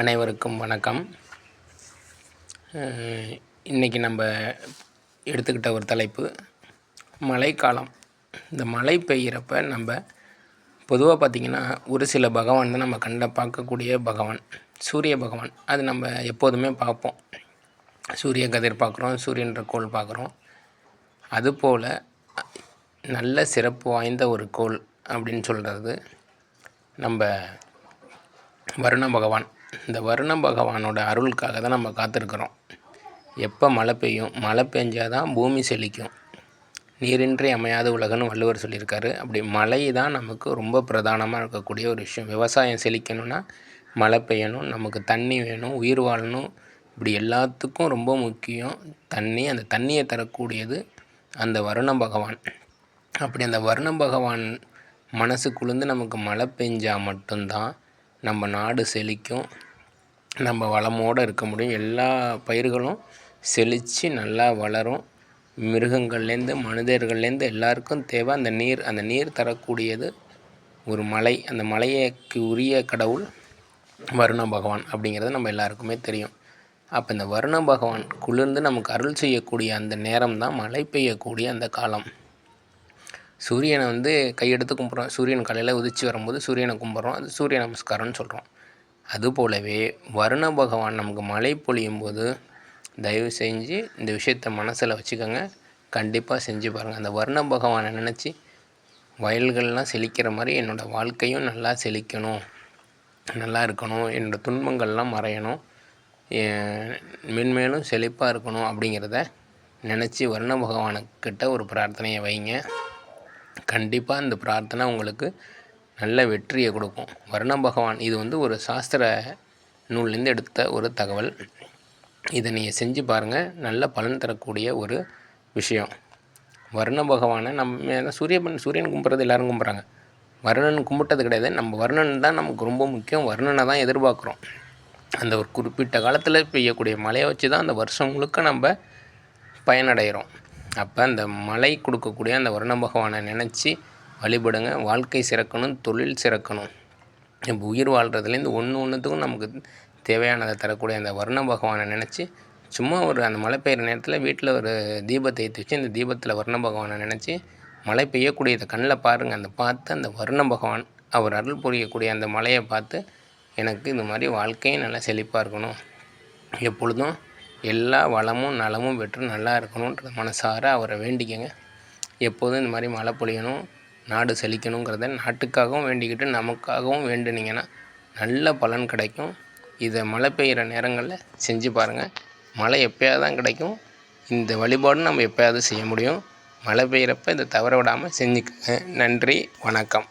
அனைவருக்கும் வணக்கம். இன்றைக்கி நம்ம எடுத்துக்கிட்ட ஒரு தலைப்பு மழைக்காலம். இந்த மழை பெய்கிறப்ப நம்ம பொதுவாக பார்த்திங்கன்னா ஒரு சில பகவான் தான் நம்ம கண்ட பார்க்கக்கூடிய பகவான் சூரிய பகவான். அது நம்ம எப்போதுமே பார்ப்போம். சூரிய கதிர் பார்க்குறோம் சூரியன்ற கோள் பார்க்குறோம். அதுபோல் நல்ல சிறப்பு வாய்ந்த ஒரு கோள் அப்படின்னு சொல்கிறது நம்ம வருண பகவான். இந்த வருண பகவானோட அருளுக்காக தான் நம்ம காத்திருக்கிறோம். எப்போ மழை பெய்யும்? மழை பெஞ்சால் தான் பூமி செழிக்கும். நீரின்றி அமையாத உலகன்னு வள்ளுவர் சொல்லியிருக்காரு. அப்படி மழை தான் நமக்கு ரொம்ப பிரதானமாக இருக்கக்கூடிய ஒரு விஷயம். விவசாயம் செழிக்கணும்னா மழை பெய்யணும் நமக்கு தண்ணி வேணும் உயிர் வாழணும். இப்படி எல்லாத்துக்கும் ரொம்ப முக்கியம் தண்ணி. அந்த தண்ணியை தரக்கூடியது அந்த வருண பகவான். அப்படி அந்த வருண பகவான் மனசு குளிர்ந்து நமக்கு மழை பெஞ்சால் மட்டும்தான் நம்ம நாடு செழிக்கும். நம்ம வளமோடு இருக்க முடியும். எல்லா பயிர்களும் செழித்து நல்லா வளரும். மிருகங்கள்லேருந்து மனிதர்கள்லேருந்து எல்லாருக்கும் தேவை. அந்த நீர் அந்த நீர் தரக்கூடியது ஒரு மலை. அந்த மலையைக்கு உரிய கடவுள் வருண பகவான் அப்படிங்கிறது நம்ம எல்லாருக்குமே தெரியும். அப்போ இந்த வருண பகவான் குளிர்ந்து நமக்கு அருள் செய்யக்கூடிய அந்த நேரம் தான் மழை பெய்யக்கூடிய அந்த காலம். சூரியனை வந்து கையெடுத்து கும்பிட்றோம். சூரியன் காலையில் உதிச்சு வரும்போது சூரியனை கும்பிட்றோம். அது சூரிய நமஸ்காரம்னு சொல்கிறோம் அதுபோலவே வருண பகவான் நமக்கு மழை பொழியும் போது தயவு செஞ்சு இந்த விஷயத்த மனசில் வச்சுக்கோங்க. கண்டிப்பாக செஞ்சு பாருங்கள் அந்த வருண பகவானை நினச்சி வயல்கள்லாம் செழிக்கிற மாதிரி என்னோடய வாழ்க்கையும் நல்லா செழிக்கணும். நல்லா இருக்கணும். என்னோடய துன்பங்கள்லாம் மறையணும். மென்மேலும் செழிப்பாக இருக்கணும் அப்படிங்கிறத நினச்சி வருண பகவானுக்கிட்ட ஒரு பிரார்த்தனையை வைங்க. கண்டிப்பாக இந்த பிரார்த்தனை உங்களுக்கு நல்ல வெற்றியை கொடுக்கும். வருண பகவான் இது வந்து ஒரு சாஸ்திர நூல்லேருந்து எடுத்த ஒரு தகவல். இதை நீங்கள் செஞ்சு பாருங்கள் நல்ல பலன் தரக்கூடிய ஒரு விஷயம். வர்ண பகவானை நம்ம சூரியன் சூரியன் கும்பிட்றது எல்லோரும் கும்பிட்றாங்க வருணன் கும்பிட்டது கிடையாது. நம்ம வருணன் தான் நமக்கு ரொம்ப முக்கியம். வருணனை தான் எதிர்பார்க்குறோம். அந்த ஒரு குறிப்பிட்ட காலத்தில் பெய்யக்கூடிய மழையை வச்சு தான் அந்த வருஷம் முழுக்க நம்ம பயனடைகிறோம். அப்போ அந்த மழை கொடுக்கக்கூடிய அந்த வருண பகவானை நினச்சி வழிபடுங்க. வாழ்க்கை சிறக்கணும் தொழில் சிறக்கணும். இப்போ உயிர் வாழ்கிறதுலேருந்து ஒன்று ஒன்றுத்துக்கும் நமக்கு தேவையானதை தரக்கூடிய அந்த வர்ண பகவானை நினச்சி சும்மா ஒரு அந்த மழை பெய்கிற நேரத்தில் வீட்டில் ஒரு தீபத்தை ஏற்றி வச்சு அந்த தீபத்தில் வர்ண பகவானை நினச்சி மழை பெய்யக்கூடியதை கண்ணில் பாருங்கள் அந்த பார்த்து அந்த வர்ண பகவான் அவர் அருள் புரியக்கூடிய அந்த மலையை பார்த்து எனக்கு இந்த மாதிரி வாழ்க்கையும் நல்லா செழிப்பாக இருக்கணும். எப்பொழுதும் எல்லா வளமும் நலமும் வெற்றும் நல்லா இருக்கணுன்ற மனசார அவரை வேண்டிக்கங்க. எப்போதும் இந்த மாதிரி மழை பொழியணும். நாடு செழிக்கணுங்கிறத நாட்டுக்காகவும் வேண்டிக்கிட்டு நமக்காகவும் வேண்டுனீங்கன்னா நல்ல பலன் கிடைக்கும். இதை மழை பெய்கிற நேரங்களில் செஞ்சு பாருங்கள் மழை எப்போயாவது தான் கிடைக்கும். இந்த வழிபாடு நம்ம எப்போயாவது செய்ய முடியும். மழை பெய்கிறப்ப இதை தவற விடாமல் செஞ்சுக்கங்க. நன்றி வணக்கம்.